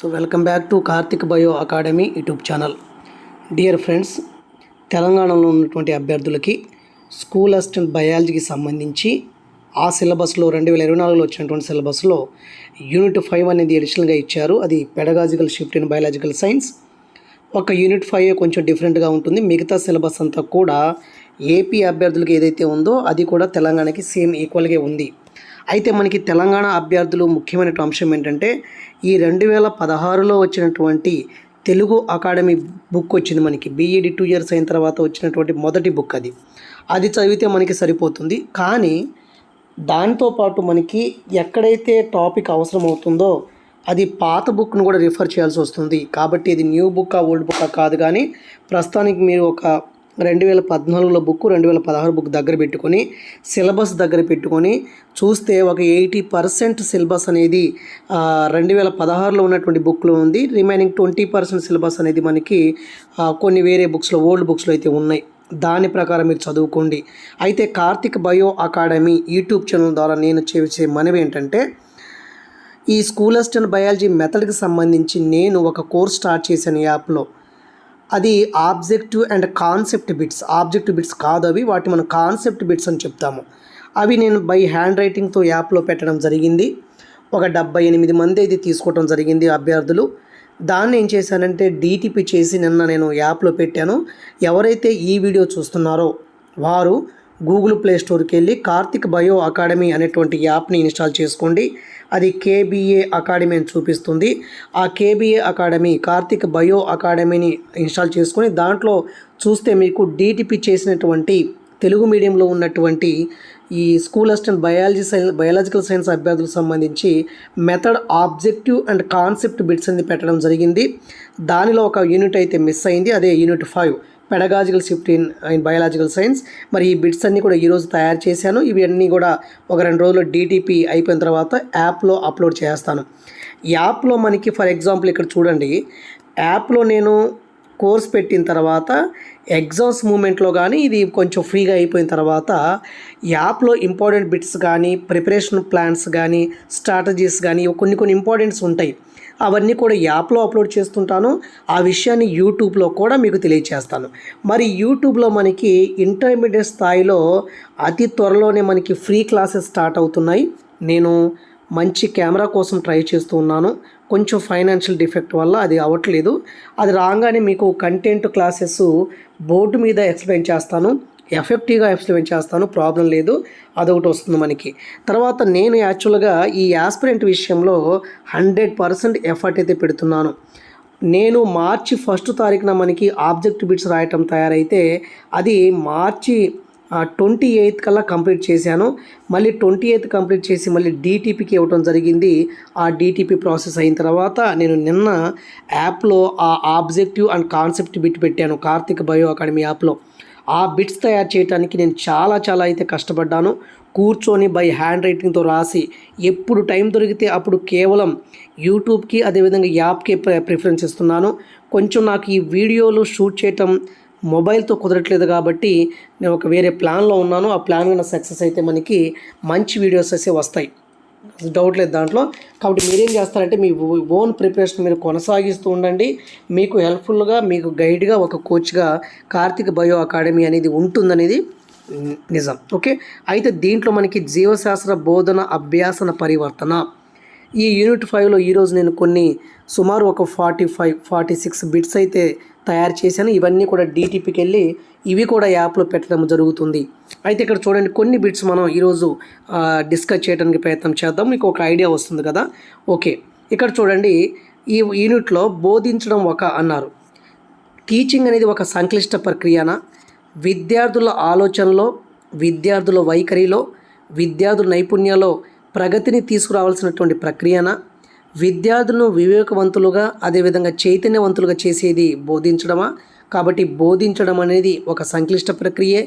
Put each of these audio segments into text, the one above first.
So welcome back to Karthik bio academy YouTube channel. Dear friends తెలంగాణలో ఉన్నటువంటి అభ్యర్థులకి school assistant బయాలజీకి సంబంధించి ఆ సిలబస్లో రెండు వేల ఇరవై నాలుగులో వచ్చినటువంటి సిలబస్లో యూనిట్ ఫైవ్ అనేది అడిషనల్గా ఇచ్చారు. అది pedagogical shift in biological science ఒక యూనిట్ ఫైవ్ కొంచెం డిఫరెంట్గా ఉంటుంది. మిగతా సిలబస్ అంతా కూడా ఏపీ అభ్యర్థులకు ఏదైతే ఉందో అది కూడా తెలంగాణకి సేమ్ ఈక్వల్గా ఉంది. అయితే మనకి తెలంగాణ అభ్యర్థులు ముఖ్యమైన అంశం ఏంటంటే ఈ రెండు వేల పదహారులో వచ్చినటువంటి తెలుగు అకాడమీ బుక్ వచ్చింది మనకి. బీఈడి టూ ఇయర్స్ అయిన తర్వాత వచ్చినటువంటి మొదటి బుక్ అది. అది చదివితే మనకి సరిపోతుంది. కానీ దాంతోపాటు మనకి ఎక్కడైతే టాపిక్ అవసరం అవుతుందో అది పాత బుక్ను కూడా రిఫర్ చేయాల్సి వస్తుంది. కాబట్టి ఇది న్యూ బుక్ ఓల్డ్ బుక్ కాదు కానీ ప్రస్తుతానికి మీరు ఒక రెండు వేల పద్నాలుగులో బుక్ రెండు వేల పదహారు బుక్ దగ్గర పెట్టుకొని సిలబస్ దగ్గర పెట్టుకొని చూస్తే ఒక ఎయిటీ పర్సెంట్ సిలబస్ అనేది రెండు వేల పదహారులో ఉన్నటువంటి బుక్లో ఉంది. రిమైనింగ్ ట్వంటీ పర్సెంట్ సిలబస్ అనేది మనకి కొన్ని వేరే బుక్స్లో ఓల్డ్ బుక్స్లో అయితే ఉన్నాయి. దాని ప్రకారం మీరు చదువుకోండి. అయితే Karthik bio academy YouTube channel ద్వారా నేను చేసే మనవి ఏంటంటే ఈ స్కూల్ అసిస్టెంట్ బయాలజీ మెథడ్కి సంబంధించి నేను ఒక కోర్స్ స్టార్ట్ చేశాను యాప్లో. అది objective and concept bits. Objective bits కాదు అవి వాటి మనం కాన్సెప్ట్ బిట్స్ అని చెప్తాము. అవి నేను బై హ్యాండ్ రైటింగ్తో యాప్లో పెట్టడం జరిగింది. ఒక డెబ్బై ఎనిమిది మంది అయితే తీసుకోవడం జరిగింది అభ్యర్థులు. దాన్ని ఏం చేశానంటే డీటీపీ చేసి నిన్న నేను యాప్లో పెట్టాను. ఎవరైతే ఈ వీడియో చూస్తున్నారో వారు గూగుల్ ప్లే స్టోర్కి వెళ్ళి కార్తిక్ బయో అకాడమీ అనేటువంటి యాప్ని ఇన్స్టాల్ చేసుకోండి. అది కేబీఏ అకాడమీ అని చూపిస్తుంది. ఆ కేబీఏ అకాడమీ కార్తిక్ బయో అకాడమీని ఇన్స్టాల్ చేసుకొని దాంట్లో చూస్తే మీకు డీటీపీ చేసినటువంటి తెలుగు మీడియంలో ఉన్నటువంటి ఈ school assistant biology science biological science అభ్యర్థులకు సంబంధించి method objective and concept bits అనేది పెట్టడం జరిగింది. దానిలో ఒక యూనిట్ అయితే మిస్ అయింది. అదే unit five. Pedagogical shift in in biological science. మరి ఈ బిట్స్ అన్నీ కూడా ఈరోజు తయారు చేశాను. ఇవి అన్నీ కూడా ఒక రెండు రోజుల్లో డీటీపీ అయిపోయిన తర్వాత యాప్లో అప్లోడ్ చేస్తాను. యాప్లో మనకి ఫర్ ఎగ్జాంపుల్ ఇక్కడ చూడండి. యాప్లో నేను కోర్స్ పెట్టిన తర్వాత ఎగ్జామ్స్ మూమెంట్లో కానీ ఇది కొంచెం ఫ్రీగా అయిపోయిన తర్వాత యాప్లో ఇంపార్టెంట్ బిట్స్ కానీ ప్రిపరేషన్ ప్లాన్స్ కానీ స్ట్రాటజీస్ కానీ కొన్ని కొన్ని ఇంపార్టెంట్స్ ఉంటాయి. అవన్నీ కూడా యాప్లో అప్లోడ్ చేస్తుంటాను. ఆ విషయాన్ని యూట్యూబ్లో కూడా మీకు తెలియచేస్తాను. మరి యూట్యూబ్లో మనకి ఇంటర్మీడియట్ స్థాయిలో అతి త్వరలోనే మనకి ఫ్రీ క్లాసెస్ స్టార్ట్ అవుతున్నాయి. నేను మంచి కెమెరా కోసం ట్రై చేస్తూ ఉన్నాను. కొంచెం ఫైనాన్షియల్ డిఫెక్ట్ వల్ల అది అవ్వట్లేదు. అది రాగానే మీకు కంటెంట్ క్లాసెస్ బోర్డు మీద ఎక్స్ప్లెయిన్ చేస్తాను. ఎఫెక్టివ్గా ఎక్స్ప్లెయిన్ చేస్తాను ప్రాబ్లం లేదు అదొకటి వస్తుంది మనకి. తర్వాత నేను యాక్చువల్గా ఈ యాస్పిరెంట్ విషయంలో హండ్రెడ్ పర్సెంట్ ఎఫర్ట్ అయితే పెడుతున్నాను. నేను మార్చి ఫస్ట్ తారీఖున మనకి ఆబ్జెక్ట్ బిట్స్ రాయటం తయారైతే అది మార్చి ట్వంటీ ఎయిత్ కల్లా కంప్లీట్ చేశాను. మళ్ళీ ట్వంటీ ఎయిత్ కంప్లీట్ చేసి మళ్ళీ డీటీపీకి ఇవ్వడం జరిగింది. ఆ డీటీపీ ప్రాసెస్ అయిన తర్వాత నేను నిన్న యాప్లో ఆ ఆబ్జెక్టివ్ అండ్ కాన్సెప్ట్ బిట్ పెట్టాను కార్తిక్ బయో అకాడమీ యాప్లో. ఆ బిట్స్ తయారు చేయడానికి నేను చాలా చాలా అయితే కష్టపడ్డాను. కూర్చొని బై హ్యాండ్ రైటింగ్తో రాసి ఎప్పుడు టైం దొరికితే అప్పుడు కేవలం యూట్యూబ్కి అదేవిధంగా యాప్కి ప్రిఫరెన్స్ ఇస్తున్నాను. కొంచెం నాకు ఈ వీడియోలు షూట్ చేయటం మొబైల్తో కుదరట్లేదు కాబట్టి నేను ఒక వేరే ప్లాన్లో ఉన్నాను. ఆ ప్లాన్ కన్నా సక్సెస్ అయితే మనకి మంచి వీడియోస్ అయితే వస్తాయి. డౌట్ లేదు దాంట్లో. కాబట్టి మీరేం చేస్తారంటే మీ ఓన్ ప్రిపరేషన్ మీరు కొనసాగిస్తూ ఉండండి. మీకు హెల్ప్ఫుల్గా మీకు గైడ్గా ఒక కోచ్గా కార్తిక్ బయో అకాడమీ అనేది ఉంటుందనేది నిజం. ఓకే? అయితే దీంట్లో మనకి జీవశాస్త్ర బోధన అభ్యాసన పరివర్తన. ఈ యూనిట్ ఫైవ్లో ఈరోజు నేను కొన్ని సుమారు ఒక forty five forty six bits అయితే తయారు చేశాను. ఇవన్నీ కూడా డీటీపీకి వెళ్ళి ఇవి కూడా యాప్లో పెట్టడం జరుగుతుంది. అయితే ఇక్కడ చూడండి కొన్ని బిట్స్ మనం ఈరోజు డిస్కస్ చేయడానికి ప్రయత్నం చేద్దాం. మీకు ఒక ఐడియా వస్తుంది కదా? ఓకే ఇక్కడ చూడండి ఈ యూనిట్లో బోధించడం ఒక అన్నారు. టీచింగ్ అనేది ఒక సంక్లిష్ట ప్రక్రియన? విద్యార్థుల ఆలోచనలో విద్యార్థుల వైఖరిలో విద్యార్థుల నైపుణ్యంలో ప్రగతిని తీసుకురావాల్సినటువంటి ప్రక్రియన? విద్యార్థులను వివేకవంతులుగా అదేవిధంగా చైతన్యవంతులుగా చేసేది బోధించడమా? కాబట్టి బోధించడం అనేది ఒక సంక్లిష్ట ప్రక్రియే.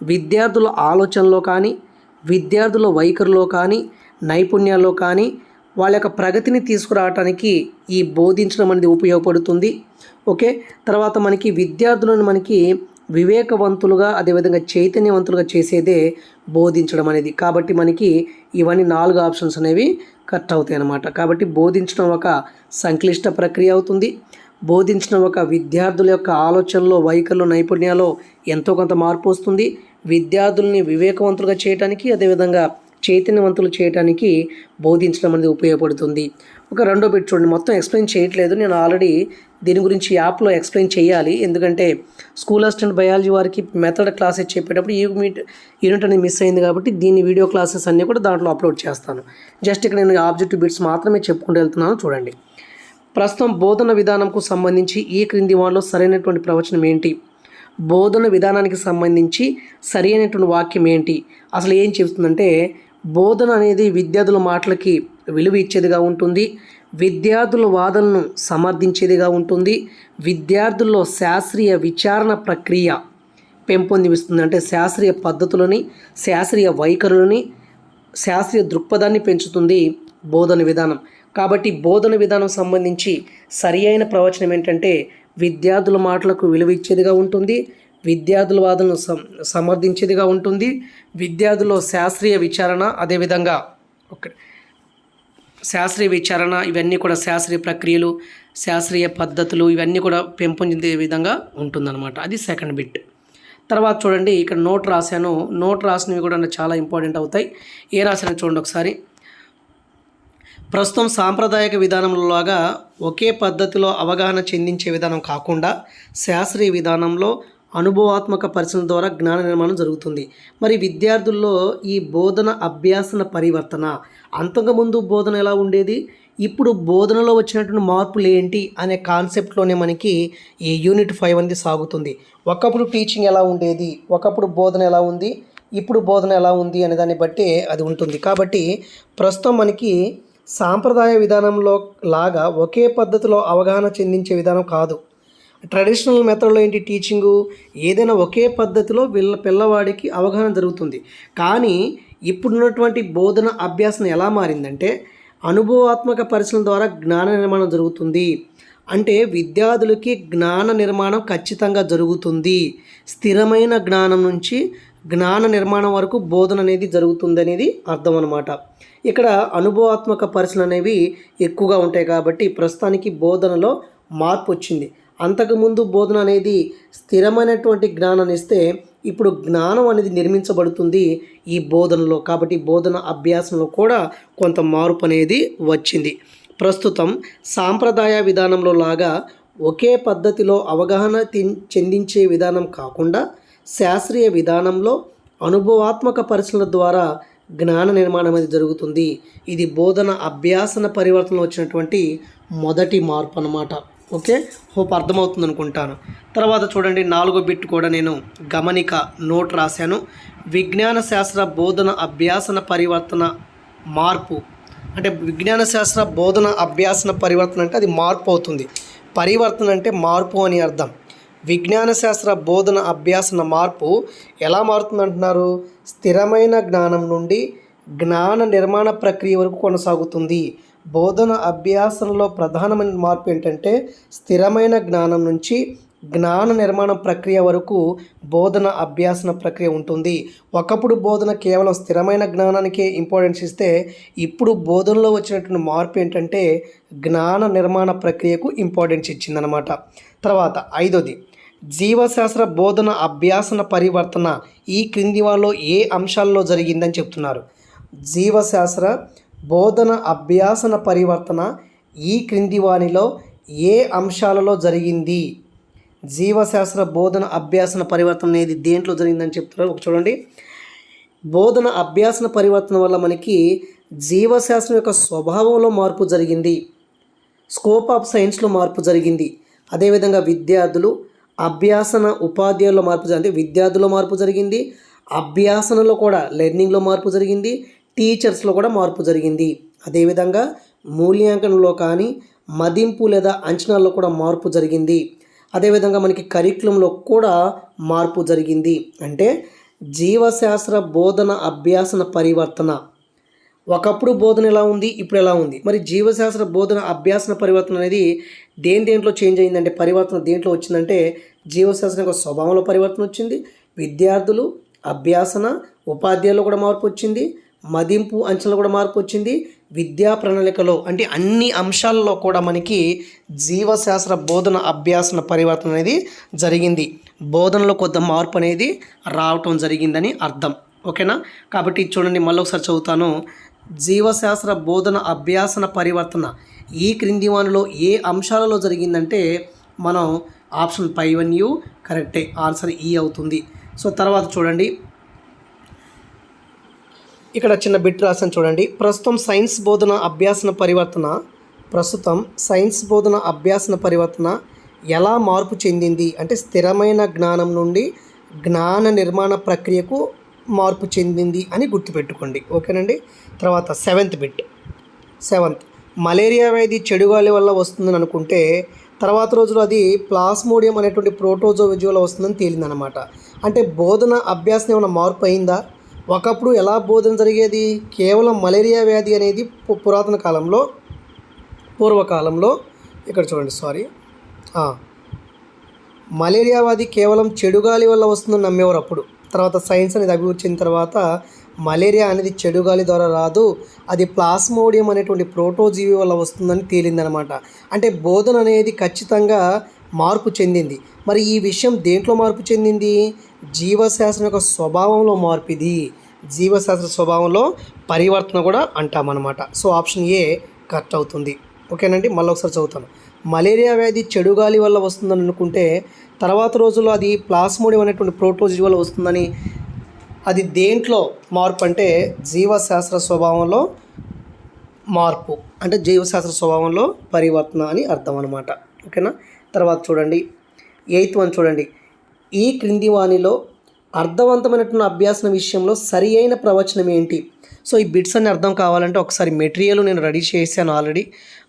విద్యార్థుల ఆలోచనలో కానీ విద్యార్థుల వైఖరిలో కానీ నైపుణ్యాల్లో కానీ వాళ్ళ యొక్క ప్రగతిని తీసుకురావటానికి ఈ బోధించడం అనేది ఉపయోగపడుతుంది. ఓకే? తర్వాత మనకి విద్యార్థులను మనకి వివేకవంతులుగా అదేవిధంగా చైతన్యవంతులుగా చేసేదే బోధించడం అనేది. కాబట్టి మనకి ఇవన్నీ నాలుగు ఆప్షన్స్ అనేవి కట్ అవుతాయి అన్నమాట కాబట్టి బోధించడం ఒక సంక్లిష్ట ప్రక్రియ అవుతుంది. బోధించిన ఒక విద్యార్థుల యొక్క ఆలోచనలో వైఖరిలో నైపుణ్యాలో ఎంతో కొంత మార్పు వస్తుంది. విద్యార్థుల్ని వివేకవంతులుగా చేయడానికి అదేవిధంగా చైతన్యవంతులు చేయడానికి బోధించడం అనేది ఉపయోగపడుతుంది. ఒక రెండో బిట్ చూడండి. మొత్తం ఎక్స్ప్లెయిన్ చేయట్లేదు. నేను ఆల్రెడీ దీని గురించి యాప్లో ఎక్స్ప్లెయిన్ చేయాలి. ఎందుకంటే స్కూల్ అసిస్టెంట్ బయాలజీ వారికి మెథడ్ క్లాసెస్ చెప్పేటప్పుడు ఈ మీట్ యూనిట్ అనేది మిస్ అయింది కాబట్టి దీని వీడియో క్లాసెస్ అన్నీ కూడా దాంట్లో అప్లోడ్ చేస్తాను. జస్ట్ ఇక్కడ నేను ఆబ్జెక్టివ్ బిట్స్ మాత్రమే చెప్పుకుంటూ వెళ్తున్నాను. చూడండి. ప్రస్తుతం బోధన విధానంకు సంబంధించి ఈ క్రింది వాటిలో సరైనటువంటి ప్రవచనం ఏంటి? బోధన విధానానికి సంబంధించి సరి అయినటువంటి వాక్యం ఏంటి? అసలు ఏం చెబుతుందంటే బోధన అనేది విద్యార్థుల మాటలకి విలువ ఇచ్చేదిగా ఉంటుంది విద్యార్థుల వాదనను సమర్థించేదిగా ఉంటుంది విద్యార్థుల్లో శాస్త్రీయ విచారణ ప్రక్రియ పెంపొందిస్తుంది. అంటే శాస్త్రీయ పద్ధతులని శాస్త్రీయ వైఖరులని శాస్త్రీయ దృక్పథాన్ని పెంచుతుంది బోధన విధానం. కాబట్టి బోధన విధానం సంబంధించి సరి అయిన ప్రవచనం ఏంటంటే విద్యార్థుల మాటలకు విలువ ఇచ్చేదిగా ఉంటుంది విద్యార్థుల వాదనను సం సమర్థించేదిగా ఉంటుంది విద్యార్థుల్లో శాస్త్రీయ విచారణ అదేవిధంగా ఒక శాస్త్రీయ విచారణ ఇవన్నీ కూడా శాస్త్రీయ ప్రక్రియలు శాస్త్రీయ పద్ధతులు ఇవన్నీ కూడా పెంపొందే విధంగా ఉంటుందన్నమాట. అది సెకండ్ బిట్ తర్వాత చూడండి ఇక్కడ నోట్ రాశాను. నోట్ రాసినవి కూడా చాలా ఇంపార్టెంట్ అవుతాయి. ఏ రాశాను చూడండి ఒకసారి. ప్రస్తుతం సాంప్రదాయక విధానంలోగా ఒకే పద్ధతిలో అవగాహన చెందించే విధానం కాకుండా శాస్త్రీయ విధానంలో అనుభవాత్మక పరిశీలన ద్వారా జ్ఞాన నిర్మాణం జరుగుతుంది. మరి విద్యార్థుల్లో ఈ బోధన అభ్యాసన పరివర్తన అంతకుముందు బోధన ఎలా ఉండేది ఇప్పుడు బోధనలో వచ్చినటువంటి మార్పులు ఏంటి అనే కాన్సెప్ట్లోనే మనకి ఈ యూనిట్ ఫైవ్ అనేది సాగుతుంది. ఒకప్పుడు టీచింగ్ ఎలా ఉండేది ఒకప్పుడు బోధన ఎలా ఉంది ఇప్పుడు బోధన ఎలా ఉంది అనే దాన్ని బట్టి అది ఉంటుంది. కాబట్టి ప్రస్తుతం మనకి సాంప్రదాయ విధానంలో లాగా ఒకే పద్ధతిలో అవగాహన చెందించే విధానం కాదు. ట్రెడిషనల్ మెథడ్లో ఏంటి టీచింగు? ఏదైనా ఒకే పద్ధతిలో పిల్ల పిల్లవాడికి అవగాహన జరుగుతుంది. కానీ ఇప్పుడున్నటువంటి బోధన అభ్యాసం ఎలా మారిందంటే అనుభవాత్మక పరిశీలన ద్వారా జ్ఞాన నిర్మాణం జరుగుతుంది. అంటే విద్యార్థులకి జ్ఞాన నిర్మాణం ఖచ్చితంగా జరుగుతుంది. స్థిరమైన జ్ఞానం నుంచి జ్ఞాన నిర్మాణం వరకు బోధన అనేది జరుగుతుంది అనేది అర్థం అనమాట ఇక్కడ అనుభవాత్మక పరిశీలన అనేవి ఎక్కువగా ఉంటాయి కాబట్టి ప్రస్తుతానికి బోధనలో మార్పు వచ్చింది. అంతకుముందు బోధన అనేది స్థిరమైనటువంటి జ్ఞానాన్ని ఇస్తే ఇప్పుడు జ్ఞానం అనేది నిర్మించబడుతుంది ఈ బోధనలో. కాబట్టి బోధన అభ్యాసంలో కూడా కొంత మార్పు అనేది వచ్చింది. ప్రస్తుతం సాంప్రదాయ విధానంలో లాగా ఒకే పద్ధతిలో అవగాహన చెందించే విధానం కాకుండా శాస్త్రీయ విధానంలో అనుభవాత్మక పరిశీలన ద్వారా జ్ఞాన నిర్మాణం అనేది జరుగుతుంది. ఇది బోధన అభ్యాసన పరివర్తన వచ్చినటువంటి మొదటి మార్పు అన్నమాట. ఓకే? హోప్ అర్థమవుతుంది అనుకుంటాను. తర్వాత చూడండి నాలుగో బిట్ కూడా నేను గమనిక నోట్ రాశాను. విజ్ఞాన శాస్త్ర బోధన అభ్యాసన పరివర్తన మార్పు. అంటే విజ్ఞాన శాస్త్ర బోధన అభ్యాసన పరివర్తన అంటే అది మార్పు అవుతుంది. పరివర్తన అంటే మార్పు అని అర్థం. విజ్ఞాన శాస్త్ర బోధన అభ్యాసన మార్పు ఎలా మారుతుందంటున్నారు? స్థిరమైన జ్ఞానం నుండి జ్ఞాన నిర్మాణ ప్రక్రియ వరకు కొనసాగుతుంది. బోధన అభ్యాసనలో ప్రధానమైన మార్పు ఏంటంటే స్థిరమైన జ్ఞానం నుంచి జ్ఞాన నిర్మాణ ప్రక్రియ వరకు బోధన అభ్యాసన ప్రక్రియ ఉంటుంది. ఒకప్పుడు బోధన కేవలం స్థిరమైన జ్ఞానానికే ఇంపార్టెన్స్ ఇస్తే ఇప్పుడు బోధనలో వచ్చినటువంటి మార్పు ఏంటంటే జ్ఞాన నిర్మాణ ప్రక్రియకు ఇంపార్టెన్స్ ఇచ్చిందనమాట తర్వాత ఐదోది జీవశాస్త్ర బోధన అభ్యాసన పరివర్తన ఈ క్రింది వాళ్ళలో ఏ అంశాల్లో జరిగిందని చెప్తున్నారు? జీవశాస్త్ర బోధన అభ్యాసన పరివర్తన ఈ క్రింది వానిలో ఏ అంశాలలో జరిగింది? జీవశాస్త్ర బోధన అభ్యాసన పరివర్తన అనేది దేంట్లో జరిగిందని చెప్తున్నారు? ఒక చూడండి. బోధన అభ్యాసన పరివర్తన వల్ల మనకి జీవశాస్త్రం యొక్క స్వభావంలో మార్పు జరిగింది. స్కోప్ ఆఫ్ సైన్స్లో మార్పు జరిగింది. అదేవిధంగా విద్యార్థులు అభ్యాసన ఉపాధ్యాయుల్లో మార్పు జరిగింది. అంటే విద్యార్థుల్లో మార్పు జరిగింది. అభ్యాసనలో కూడా లెర్నింగ్లో మార్పు జరిగింది. టీచర్స్లో కూడా మార్పు జరిగింది. అదేవిధంగా మూల్యాంకనంలో కానీ మదింపు లేదా అంచనాల్లో కూడా మార్పు జరిగింది. అదేవిధంగా మనకి కరిక్యులంలో కూడా మార్పు జరిగింది. అంటే జీవశాస్త్ర బోధన అభ్యాసన పరివర్తన ఒకప్పుడు బోధన ఎలా ఉంది ఇప్పుడు ఎలా ఉంది? మరి జీవశాస్త్ర బోధన అభ్యాసన పరివర్తన అనేది దేని దేంట్లో చేంజ్ అయిందంటే పరివర్తన దేంట్లో వచ్చిందంటే జీవశాస్త్రం యొక్క స్వభావంలో పరివర్తన వచ్చింది విద్యార్థులు అభ్యాసన ఉపాధ్యాయులు కూడా మార్పు వచ్చింది మదింపు అంచనాలు కూడా మార్పు వచ్చింది విద్యా ప్రణాళికలో అంటే అన్ని అంశాల్లో కూడా మనకి జీవశాస్త్ర బోధన అభ్యాసన పరివర్తన అనేది జరిగింది. బోధనలో కొంత మార్పు అనేది రావటం జరిగిందని అర్థం. ఓకేనా? కాబట్టి చూడండి మళ్ళీ ఒకసారి చదువుతాను. జీవశాస్త్ర బోధన అభ్యాసన పరివర్తన ఈ క్రింది వానిలో ఏ అంశాలలో జరిగిందంటే మనం ఆప్షన్ పై వన్ యూ కరెక్టే ఆన్సర్ ఈ అవుతుంది. సో తర్వాత చూడండి. ఇక్కడ చిన్న బిట్ రాసాను చూడండి. ప్రస్తుతం సైన్స్ బోధన అభ్యాసన పరివర్తన ప్రస్తుతం సైన్స్ బోధన అభ్యాసన పరివర్తన ఎలా మార్పు చెందింది? అంటే స్థిరమైన జ్ఞానం నుండి జ్ఞాన నిర్మాణ ప్రక్రియకు మార్పు చెందింది అని గుర్తుపెట్టుకోండి. ఓకేనండి? తర్వాత సెవెంత్ బిట్. సెవెంత్. మలేరియా వ్యాధి చెడుగాలి వల్ల వస్తుందని అనుకుంటే తర్వాత రోజులు అది ప్లాస్మోడియం అనేటువంటి ప్రోటోజో విజువల్ వస్తుందని తేలిందనమాట అంటే బోధన అభ్యాసం ఏమైనా మార్పు అయిందా? ఒకప్పుడు ఎలా బోధన జరిగేది? కేవలం మలేరియా వ్యాధి అనేది పురాతన కాలంలో పూర్వకాలంలో ఇక్కడ చూడండి సారీ. మలేరియా వ్యాధి కేవలం చెడుగాలి వల్ల వస్తుందని నమ్మేవారు అప్పుడు. తర్వాత సైన్స్ అనేది అభివృద్ధి చెందిన తర్వాత మలేరియా అనేది చెడుగాలి ద్వారా రాదు. అది ప్లాస్మోడియం అనేటువంటి ప్రోటోజీవి వల్ల వస్తుందని తేలిందనమాట. అంటే బోధన అనేది ఖచ్చితంగా మార్పు చెందింది. మరి ఈ విషయం దేంట్లో మార్పు చెందింది? జీవశాస్త్రం యొక్క స్వభావంలో మార్పు ఇది జీవశాస్త్ర స్వభావంలో పరివర్తన కూడా అంటామన్నమాట. సో ఆప్షన్ ఏ కరెక్ట్ అవుతుంది. ఓకేనండి మళ్ళీ ఒకసారి చదువుతాను. మలేరియా వ్యాధి చెడుగాలి వల్ల వస్తుందని అనుకుంటే తర్వాత రోజుల్లో అది ప్లాస్మోడియం అనేటువంటి ప్రోటోజీ వల్ల వస్తుందని అది దేంట్లో మార్పు అంటే జీవశాస్త్ర స్వభావంలో మార్పు అంటే జీవశాస్త్ర స్వభావంలో పరివర్తన అని అర్థం అనమాట ఓకేనా? తర్వాత చూడండి. ఎయిత్ వన్ చూడండి. ఈ క్రింది వాణిలో అర్థవంతమైనటువంటి అభ్యాసన విషయంలో సరి అయిన ప్రవచనం ఏంటి? సో ఈ బిట్స్ అని అర్థం కావాలంటే ఒకసారి మెటీరియల్ నేను రెడీ చేశాను ఆల్రెడీ.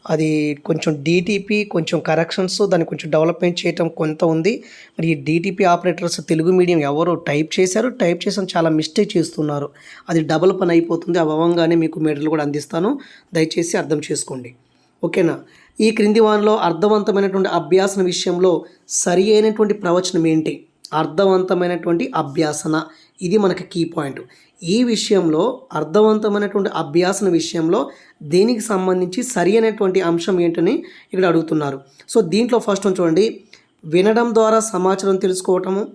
అది కొంచెం డీటీపీ కొంచెం కరెక్షన్స్ దాన్ని కొంచెం డెవలప్మెంట్ చేయటం కొంత ఉంది. మరి ఈ డీటీపీ ఆపరేటర్స్ తెలుగు మీడియం ఎవరు టైప్ చేశారు? టైప్ చేసిన చాలా మిస్టేక్ చేస్తున్నారు. అది డబుల్ పని అయిపోతుంది. అవి అవ్వంగానే మీకు మెటీరియల్ కూడా అందిస్తాను. దయచేసి అర్థం చేసుకోండి. ఓకేనా? ఈ క్రింది వారిలో అర్థవంతమైనటువంటి అభ్యాసన విషయంలో సరి అయినటువంటి ప్రవచనం ఏంటి? అర్థవంతమైనటువంటి అభ్యాసన. ఇది మనకి కీ పాయింట్ ఈ విషయంలో అర్థవంతమైనటువంటి అభ్యాసన విషయంలో దీనికి సంబంధించి సరి అయినటువంటి అంశం ఏంటని ఇక్కడ అడుగుతున్నారు. సో దీంట్లో ఫస్ట్ చూడండి. వినడం ద్వారా సమాచారం తెలుసుకోవటము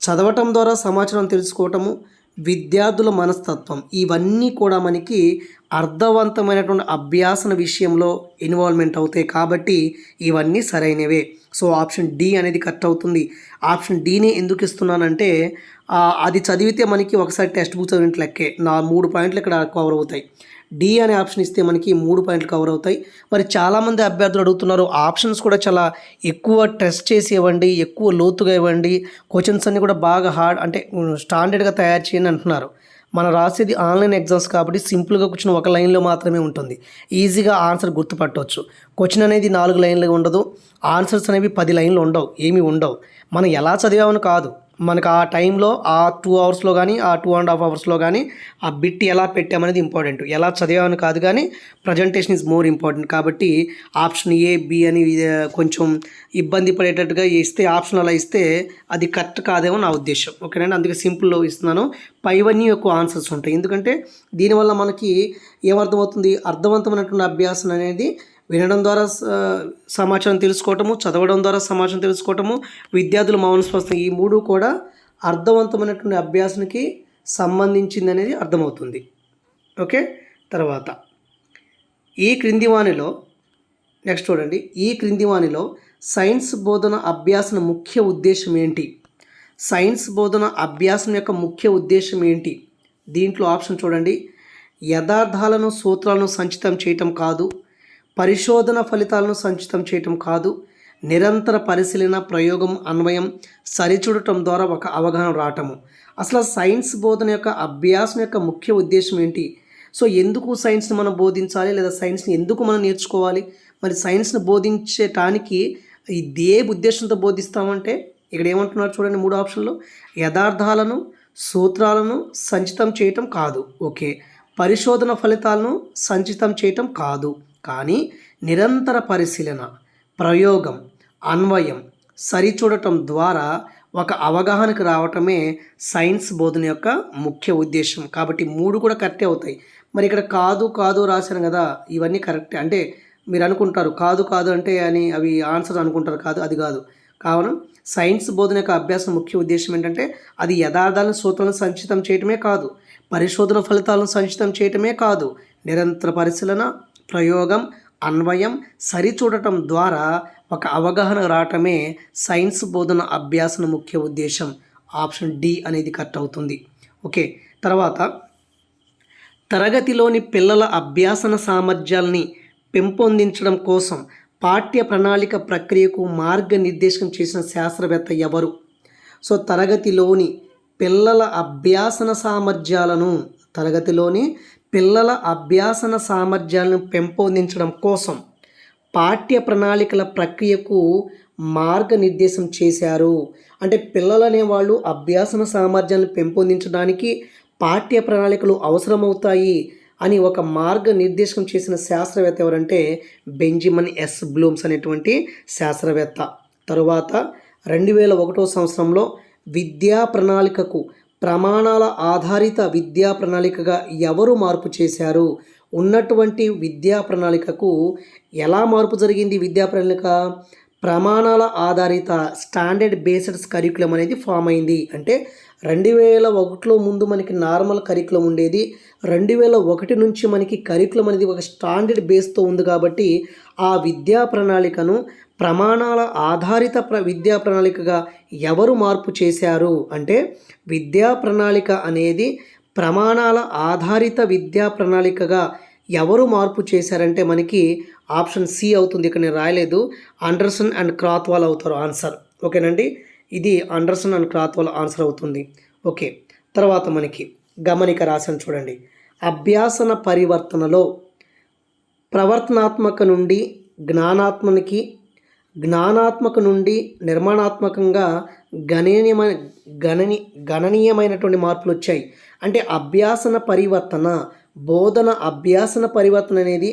చదవటం ద్వారా సమాచారం తెలుసుకోవటము విద్యార్థుల మనస్తత్వం ఇవన్నీ కూడా మనకి అర్థవంతమైనటువంటి అభ్యాసన విషయంలో ఇన్వాల్వ్మెంట్ అవుతాయి కాబట్టి ఇవన్నీ సరైనవే. సో ఆప్షన్ డి అనేది కరెక్ట్ అవుతుంది. ఆప్షన్ డీని ఎందుకు ఇస్తున్నానంటే అది చదివితే మనకి ఒకసారి టెక్స్ట్ బుక్ చదివినట్లు లెక్కే. నా మూడు పాయింట్లు ఇక్కడ కవర్ అవుతాయి. డి అనే ఆప్షన్ ఇస్తే మనకి మూడు పాయింట్లు కవర్ అవుతాయి. మరి చాలామంది అభ్యర్థులు అడుగుతున్నారు ఆప్షన్స్ కూడా చాలా ఎక్కువ టెస్ట్ చేసి ఇవ్వండి ఎక్కువ లోతుగా ఇవ్వండి క్వశ్చన్స్ అన్ని కూడా బాగా హార్డ్ అంటే స్టాండర్డ్గా తయారు చేయండి అంటున్నారు. మనం రాసేది ఆన్లైన్ ఎగ్జామ్స్ కాబట్టి సింపుల్గా కూర్చుని ఒక లైన్లో మాత్రమే ఉంటుంది. ఈజీగా ఆన్సర్ గుర్తుపట్టవచ్చు. క్వశ్చన్ అనేది నాలుగు లైన్లు ఉండదు. ఆన్సర్స్ అనేవి పది లైన్లు ఉండవు. ఏమీ ఉండవు. మనం ఎలా చదివామని కాదు. మనకు ఆ టైంలో ఆ టూ అవర్స్లో కానీ ఆ టూ అండ్ హాఫ్ అవర్స్లో కానీ ఆ బిట్ ఎలా పెట్టామనేది ఇంపార్టెంట్ ఎలా చదివామని కాదు కానీ ప్రజెంటేషన్ ఇస్ మోర్ ఇంపార్టెంట్ కాబట్టి ఆప్షన్ ఏ బి అని కొంచెం ఇబ్బంది పడేటట్టుగా ఇస్తే ఆప్షన్ అలా ఇస్తే అది కరెక్ట్ కాదేమో నా ఉద్దేశం. ఓకేనండి అందుకే సింపుల్లో ఇస్తున్నాను. పైవన్నీ ఎక్కువ ఆన్సర్స్ ఉంటాయి. ఎందుకంటే దీనివల్ల మనకి ఏమర్థమవుతుంది? అర్థవంతమైనటువంటి అభ్యాసం అనేది వినడం ద్వారా స- సమాచారం తెలుసుకోవటము చదవడం ద్వారా సమాచారం తెలుసుకోవటము విద్యార్థుల మౌన స్పష్టం ఈ మూడు కూడా అర్థవంతమైనటువంటి అభ్యాసానికి సంబంధించింది అనేది అర్థమవుతుంది. ఓకే? తర్వాత ఈ క్రింది వాణిలో నెక్స్ట్ చూడండి. ఈ క్రింది వాణిలో సైన్స్ బోధన అభ్యాసన ముఖ్య ఉద్దేశం ఏంటి? సైన్స్ బోధన అభ్యాసం యొక్క ముఖ్య ఉద్దేశం ఏంటి? దీంట్లో ఆప్షన్ చూడండి. యథార్థాలను సూత్రాలను సంచితం చేయటం కాదు. పరిశోధన ఫలితాలను సంచితం చేయటం కాదు నిరంతర పరిశీలన ప్రయోగం అన్వయం సరిచూడటం ద్వారా ఒక అవగాహన రావటము. అసలు సైన్స్ బోధన యొక్క అభ్యాసం యొక్క ముఖ్య ఉద్దేశం ఏంటి? సో ఎందుకు సైన్స్ని మనం బోధించాలి లేదా సైన్స్ని ఎందుకు మనం నేర్చుకోవాలి? మరి సైన్స్ని బోధించటానికి ఇదే ఉద్దేశంతో బోధిస్తామంటే ఇక్కడ ఏమంటున్నారు చూడండి మూడు ఆప్షన్లు. యథార్థాలను సూత్రాలను సంచితం చేయటం కాదు. ఓకే. పరిశోధన ఫలితాలను సంచితం చేయటం కాదు. కానీ నిరంతర పరిశీలన ప్రయోగం అన్వయం సరిచూడటం ద్వారా ఒక అవగాహనకు రావటమే సైన్స్ బోధన యొక్క ముఖ్య ఉద్దేశం. కాబట్టి మూడు కూడా కరెక్టే అవుతాయి. మరి ఇక్కడ కాదు కాదు రాశాను కదా ఇవన్నీ కరెక్టే. అంటే మీరు అనుకుంటారు కాదు కాదు అంటే అని అవి ఆన్సర్ అనుకుంటారు కాదు అది కాదు. కావున సైన్స్ బోధన యొక్క అభ్యాసం ముఖ్య ఉద్దేశం ఏంటంటే అది యథార్థాలను సూత్రాలను సంచితం చేయటమే కాదు పరిశోధన ఫలితాలను సంచితం చేయటమే కాదు నిరంతర పరిశీలన ప్రయోగం అన్వయం సరిచూడటం ద్వారా ఒక అవగాహన రావటమే సైన్స్ బోధన అభ్యాసన ముఖ్య ఉద్దేశం. ఆప్షన్ డి అనేది కరెక్ట్ అవుతుంది. ఓకే తర్వాత తరగతిలోని పిల్లల అభ్యాసన సామర్థ్యాల్ని పెంపొందించడం కోసం పాఠ్య ప్రణాళిక ప్రక్రియకు మార్గనిర్దేశం చేసిన శాస్త్రవేత్త ఎవరు? సో తరగతిలోని పిల్లల అభ్యాసన సామర్థ్యాలను తరగతిలోని పిల్లల అభ్యాసన సామర్థ్యాలను పెంపొందించడం కోసం పాఠ్య ప్రణాళికల ప్రక్రియకు మార్గనిర్దేశం చేశారు. అంటే పిల్లలు అనేవాళ్ళు అభ్యాసన సామర్థ్యాలను పెంపొందించడానికి పాఠ్య ప్రణాళికలు అవసరమవుతాయి అని ఒక మార్గనిర్దేశం చేసిన శాస్త్రవేత్త ఎవరంటే బెంజిమన్ ఎస్ బ్లూమ్స్ అనేటువంటి శాస్త్రవేత్త. తరువాత రెండు వేల ఒకటో సంవత్సరంలో విద్యా ప్రణాళికకు ప్రమాణాల ఆధారిత విద్యా ప్రణాళికగా ఎవరు మార్పు చేశారు? ఉన్నటువంటి విద్యా ప్రణాళికకు ఎలా మార్పు జరిగింది విద్యా ప్రణాళిక? ప్రమాణాల ఆధారిత స్టాండర్డ్ బేస్డ్ కరికులం అనేది ఫామ్ అయింది. అంటే రెండు వేల ఒకటిలో ముందు మనకి నార్మల్ కరికులం ఉండేది. రెండు వేల ఒకటి నుంచి మనకి కరికులం అనేది ఒక స్టాండర్డ్ బేస్తో ఉంది కాబట్టి ఆ విద్యా ప్రణాళికను ప్రమాణాల ఆధారిత ప్ర విద్యా ప్రణాళికగా ఎవరు మార్పు చేశారు అంటే విద్యా ప్రణాళిక అనేది ప్రమాణాల ఆధారిత విద్యా ప్రణాళికగా ఎవరు మార్పు చేశారంటే మనకి ఆప్షన్ సి అవుతుంది. ఇక్కడ నేను రాయలేదు. అండర్సన్ అండ్ క్రాత్వాల్ అవుతారు ఆన్సర్. ఓకేనండి? ఇది అండర్సన్ అండ్ క్రాత్వల్ ఆన్సర్ అవుతుంది. ఓకే తర్వాత మనకి గమనిక రాసిన చూడండి. అభ్యాసన పరివర్తనలో ప్రవర్తనాత్మక నుండి జ్ఞానాత్మనికి జ్ఞానాత్మక నుండి నిర్మాణాత్మకంగా గణనీయమైన గణని గణనీయమైనటువంటి మార్పులు వచ్చాయి. అంటే అభ్యాసన పరివర్తన బోధన అభ్యాసన పరివర్తన అనేది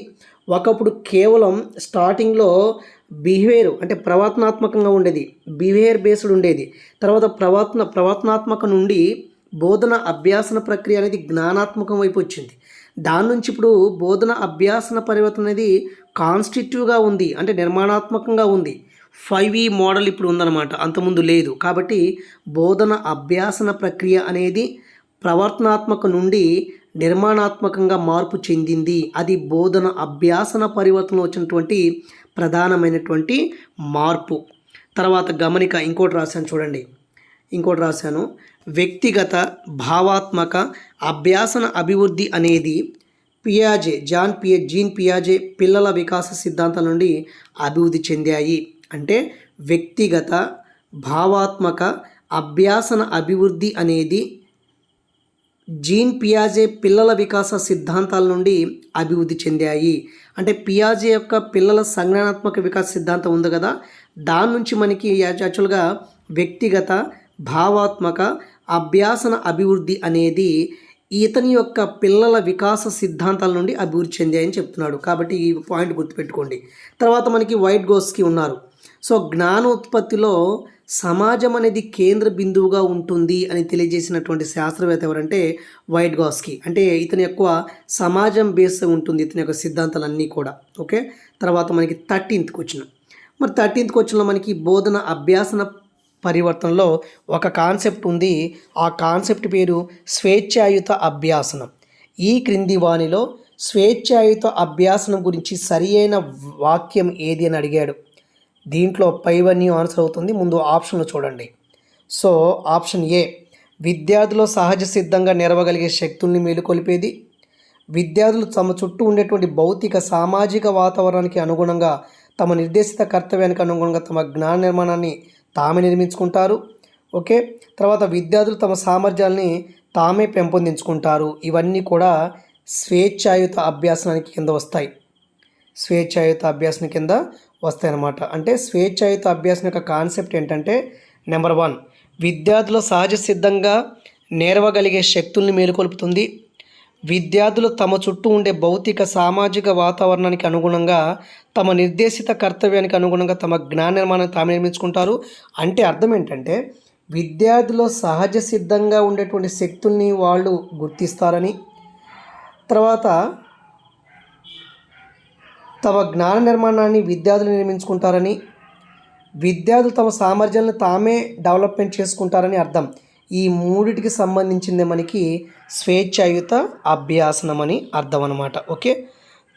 ఒకప్పుడు కేవలం స్టార్టింగ్లో బిహేవియర్ అంటే ప్రవర్తనాత్మకంగా ఉండేది. బిహేవియర్ బేస్డ్ ఉండేది. తర్వాత ప్రవర్తన ప్రవర్తనాత్మక నుండి బోధన అభ్యాసన ప్రక్రియ అనేది జ్ఞానాత్మకం వైపు వచ్చింది. దాని నుంచి ఇప్పుడు బోధన అభ్యాసన పరివర్తన అనేది కాన్స్టిట్యూగా ఉంది. అంటే నిర్మాణాత్మకంగా ఉంది. ఫైవ్ ఈ మోడల్ ఇప్పుడు ఉందన్నమాట. అంతకుముందు లేదు. కాబట్టి బోధన అభ్యాసన ప్రక్రియ అనేది ప్రవర్తనాత్మక నుండి నిర్మాణాత్మకంగా మార్పు చెందింది. అది బోధన అభ్యాసన పరివర్తన వచ్చినటువంటి ప్రధానమైనటువంటి మార్పు. తర్వాత గమనిక ఇంకోటి రాశాను చూడండి. ఇంకోటి రాశాను. వ్యక్తిగత భావాత్మక అభ్యాసన అభివృద్ధి అనేది పియాజే జాన్ పియే జీన్ పియాజే పిల్లల వికాస సిద్ధాంతం నుండి అభివృద్ధి చెందాయి. అంటే వ్యక్తిగత భావాత్మక అభ్యాసన అభివృద్ధి అనేది జీన్ పియాజే పిల్లల వికాస సిద్ధాంతాల నుండి అభివృద్ధి చెందాయి. అంటే పియాజే యొక్క పిల్లల సంజ్ఞానాత్మక వికాస సిద్ధాంతం ఉంది కదా? దాని నుంచి మనకి యాక్చువల్గా వ్యక్తిగత భావాత్మక అభ్యాసన అభివృద్ధి అనేది ఇతని యొక్క పిల్లల వికాస సిద్ధాంతాల నుండి అభివృద్ధి చెందాయని చెప్తున్నాడు. కాబట్టి ఈ పాయింట్ గుర్తుపెట్టుకోండి. తర్వాత మనకి వైట్ గోస్కి ఉన్నారు. సో జ్ఞానోత్పత్తిలో సమాజం అనేది కేంద్ర బిందువుగా ఉంటుంది అని తెలియజేసినటువంటి శాస్త్రవేత్త ఎవరంటే వైట్ గాస్కి అంటే ఇతని ఎక్కువ సమాజం బేస్ ఉంటుంది ఇతని యొక్క సిద్ధాంతాలన్నీ కూడా. ఓకే? తర్వాత మనకి థర్టీన్త్కి వచ్చిన మరి థర్టీన్త్కి వచ్చిన మనకి బోధన అభ్యాసన పరివర్తనలో ఒక కాన్సెప్ట్ ఉంది. ఆ కాన్సెప్ట్ పేరు స్వేచ్ఛాయుత అభ్యాసనం. ఈ క్రింది వాణిలో స్వేచ్ఛాయుత అభ్యాసనం గురించి సరి అయిన వాక్యం ఏది అని అడిగాడు. దీంట్లో పైవన్నీ ఆన్సర్ అవుతుంది. ముందు ఆప్షన్లు చూడండి. సో ఆప్షన్ ఏ విద్యార్థులు సహజ సిద్ధంగా నెరవగలిగే శక్తుల్ని మేలుకొలిపేది. విద్యార్థులు తమ చుట్టూ ఉండేటువంటి భౌతిక సామాజిక వాతావరణానికి అనుగుణంగా తమ నిర్దేశిత కర్తవ్యానికి అనుగుణంగా తమ జ్ఞాన నిర్మాణాన్ని తామే నిర్మించుకుంటారు. ఓకే? తర్వాత విద్యార్థులు తమ సామర్థ్యాల్ని తామే పెంపొందించుకుంటారు. ఇవన్నీ కూడా స్వేచ్ఛాయుత అభ్యాసనానికి కింద వస్తాయి. స్వేచ్ఛాయుత అభ్యాసన కింద వస్తాయి అన్నమాట అంటే స్వేచ్ఛాయుత అభ్యాసం యొక్క కాన్సెప్ట్ ఏంటంటే నెంబర్ వన్ విద్యార్థుల సహజ సిద్ధంగా నేర్వగలిగే శక్తుల్ని మేలుకొల్పుతుంది. విద్యార్థులు తమ చుట్టూ ఉండే భౌతిక సామాజిక వాతావరణానికి అనుగుణంగా తమ నిర్దేశిత కర్తవ్యానికి అనుగుణంగా తమ జ్ఞాన నిర్మాణాన్ని తాము నిర్మించుకుంటారు. అంటే అర్థం ఏంటంటే విద్యార్థులు సహజ సిద్ధంగా ఉండేటువంటి శక్తుల్ని వాళ్ళు గుర్తిస్తారని. తర్వాత తమ జ్ఞాన నిర్మాణాన్ని విద్యార్థులు నిర్మించుకుంటారని విద్యార్థులు తమ సామర్థ్యాలను తామే డెవలప్మెంట్ చేసుకుంటారని అర్థం. ఈ మూడిటికి సంబంధించింది మనకి స్వేచ్ఛాయుత అభ్యాసనం అని అర్థం అనమాట ఓకే?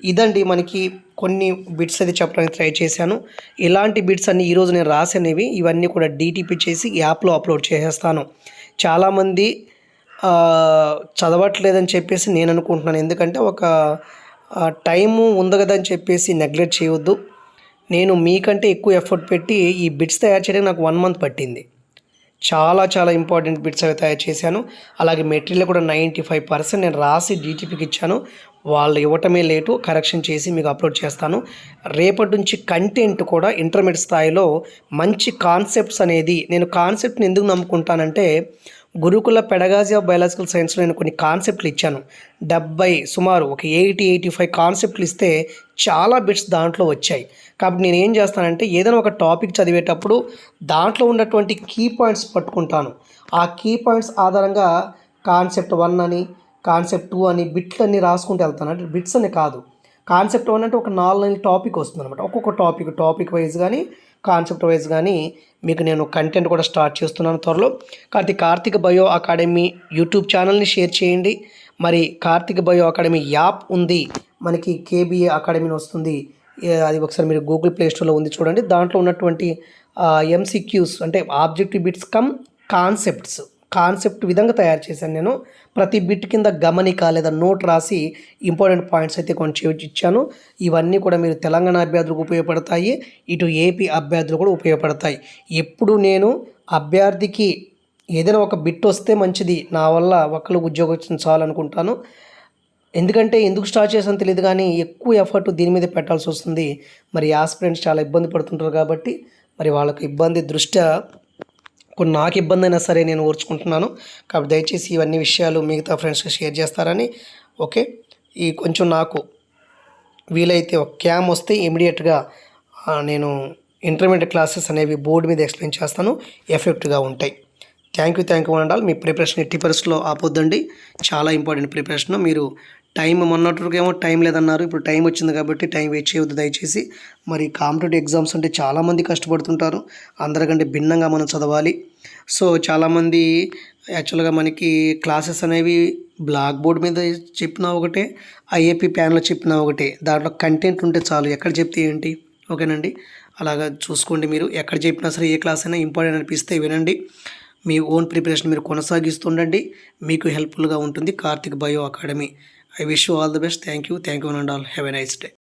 ఇదండి మనకి కొన్ని బిట్స్ అది చెప్పడానికి ట్రై చేశాను. ఇలాంటి బిట్స్ అన్ని ఈరోజు నేను రాసినవి ఇవన్నీ కూడా డీటీపీ చేసి యాప్లో అప్లోడ్ చేసేస్తాను. చాలామంది చదవట్లేదని చెప్పేసి నేను అనుకుంటున్నాను. ఎందుకంటే ఒక టైము ఉంది కదా అని చెప్పేసి నెగ్లెక్ట్ చేయవద్దు నేను మీకంటే ఎక్కువ ఎఫర్ట్ పెట్టి ఈ బిట్స్ తయారు చేయడానికి నాకు వన్ మంత్ పట్టింది. చాలా చాలా ఇంపార్టెంట్ బిట్స్ అవి తయారు చేశాను. అలాగే మెటీరియల్ కూడా నైంటీ ఫైవ్ పర్సెంట్ నేను రాసి డీటీపీకి ఇచ్చాను. వాళ్ళు ఇవ్వటమే లేటు కరెక్షన్ చేసి మీకు అప్లోడ్ చేస్తాను. రేపటి నుంచి కంటెంట్ కూడా ఇంటర్మీడియట్ స్థాయిలో మంచి కాన్సెప్ట్స్ అనేది నేను కాన్సెప్ట్ని ఎందుకు నమ్ముకుంటానంటే గురుకుల పెడగాజీ ఆఫ్ బయాలజికల్ సైన్స్లో నేను కొన్ని కాన్సెప్ట్లు ఇచ్చాను. డెబ్బై సుమారు ఒక ఎయిటీ ఎయిటీ ఫైవ్ కాన్సెప్ట్లు ఇస్తే చాలా బిట్స్ దాంట్లో వచ్చాయి. కాబట్టి నేను ఏం చేస్తానంటే ఏదైనా ఒక టాపిక్ చదివేటప్పుడు దాంట్లో ఉన్నటువంటి కీ పాయింట్స్ పట్టుకుంటాను. ఆ కీ పాయింట్స్ ఆధారంగా కాన్సెప్ట్ వన్ అని కాన్సెప్ట్ టూ అని బిట్లు అన్ని రాసుకుంటూ వెళ్తాను. అంటే బిట్స్ అని కాదు. కాన్సెప్ట్ వన్ అంటే ఒక నాలుగు టాపిక్ వస్తుంది అనమాట ఒక్కొక్క టాపిక్ టాపిక్ వైజ్ కానీ కాన్సెప్ట్ వైజ్ కానీ మీకు నేను కంటెంట్ కూడా స్టార్ట్ చేస్తున్నాను త్వరలో. కాబట్టి కార్తీక బయో అకాడమీ యూట్యూబ్ ఛానల్ని షేర్ చేయండి. మరి కార్తిక బయో అకాడమీ యాప్ ఉంది. మనకి కేబీఏ అకాడమీ వస్తుంది. అది ఒకసారి మీరు గూగుల్ ప్లే స్టోర్లో ఉంది చూడండి. దాంట్లో ఉన్నటువంటి ఎంసీక్యూస్ అంటే objective bits cum concepts. Concept విధంగా తయారు చేశాను నేను. ప్రతి బిట్ కింద గమనిక లేదా నోట్ రాసి ఇంపార్టెంట్ పాయింట్స్ అయితే కొంచెం ఇచ్చాను. ఇవన్నీ కూడా మీరు తెలంగాణ అభ్యర్థులకు ఉపయోగపడతాయి. ఇటు ఏపీ అభ్యర్థులు కూడా ఉపయోగపడతాయి. ఎప్పుడు నేను అభ్యర్థికి ఏదైనా ఒక బిట్ వస్తే మంచిది. నా వల్ల ఒకళ్ళు ఉద్యోగం వచ్చిన చాలనుకుంటాను ఎందుకంటే ఎందుకు స్టార్ట్ చేసాను తెలియదు కానీ ఎక్కువ ఎఫర్ట్ దీని మీద పెట్టాల్సి వస్తుంది. మరి ఆస్పిరెంట్స్ చాలా ఇబ్బంది పడుతుంటారు కాబట్టి మరి వాళ్ళకి ఇబ్బంది దృష్ట్యా కొన్ని నాకు ఇబ్బంది అయినా సరే నేను ఓర్చుకుంటున్నాను కాబట్టి దయచేసి ఇవన్నీ విషయాలు మిగతా ఫ్రెండ్స్కి షేర్ చేస్తారని. ఓకే? ఈ కొంచెం నాకు వీలైతే ఒక క్యామ్ వస్తే ఇమీడియట్గా నేను ఇంటర్మీడియట్ క్లాసెస్ అనేవి బోర్డు మీద ఎక్స్ప్లెయిన్ చేస్తాను. ఎఫెక్ట్గా ఉంటాయి. థ్యాంక్ యూ థ్యాంక్ యూ అండాలి మీ ప్రిపరేషన్ ఎట్టి పరిస్థితుల్లో ఆపొద్దండి. చాలా ఇంపార్టెంట్ ప్రిపరేషన్ మీరు టైం మొన్నటికేమో టైం లేదన్నారు. ఇప్పుడు టైం వచ్చింది కాబట్టి టైం వేస్ట్ చేయవద్దు దయచేసి. మరి కాంపిటేటివ్ ఎగ్జామ్స్ అంటే చాలామంది కష్టపడుతుంటారు. అందరికంటే భిన్నంగా మనం చదవాలి. సో చాలామంది యాక్చువల్గా మనకి క్లాసెస్ అనేవి బ్లాక్ బోర్డ్ మీద చెప్పినా ఒకటే ఐఏపీ ప్యాన్లో చెప్పినా ఒకటే. దాంట్లో కంటెంట్ ఉంటే చాలు. ఎక్కడ చెప్తే ఏంటి? ఓకేనండి? అలాగా చూసుకోండి మీరు. ఎక్కడ చెప్పినా సరే ఏ క్లాస్ అయినా ఇంపార్టెంట్ అనిపిస్తే వినండి. మీ ఓన్ ప్రిపరేషన్ మీరు కొనసాగిస్తుండండి. మీకు హెల్ప్ఫుల్గా ఉంటుంది. Karthik bio academy. I wish you all the best. Thank you. Thank you and all. Have a nice day.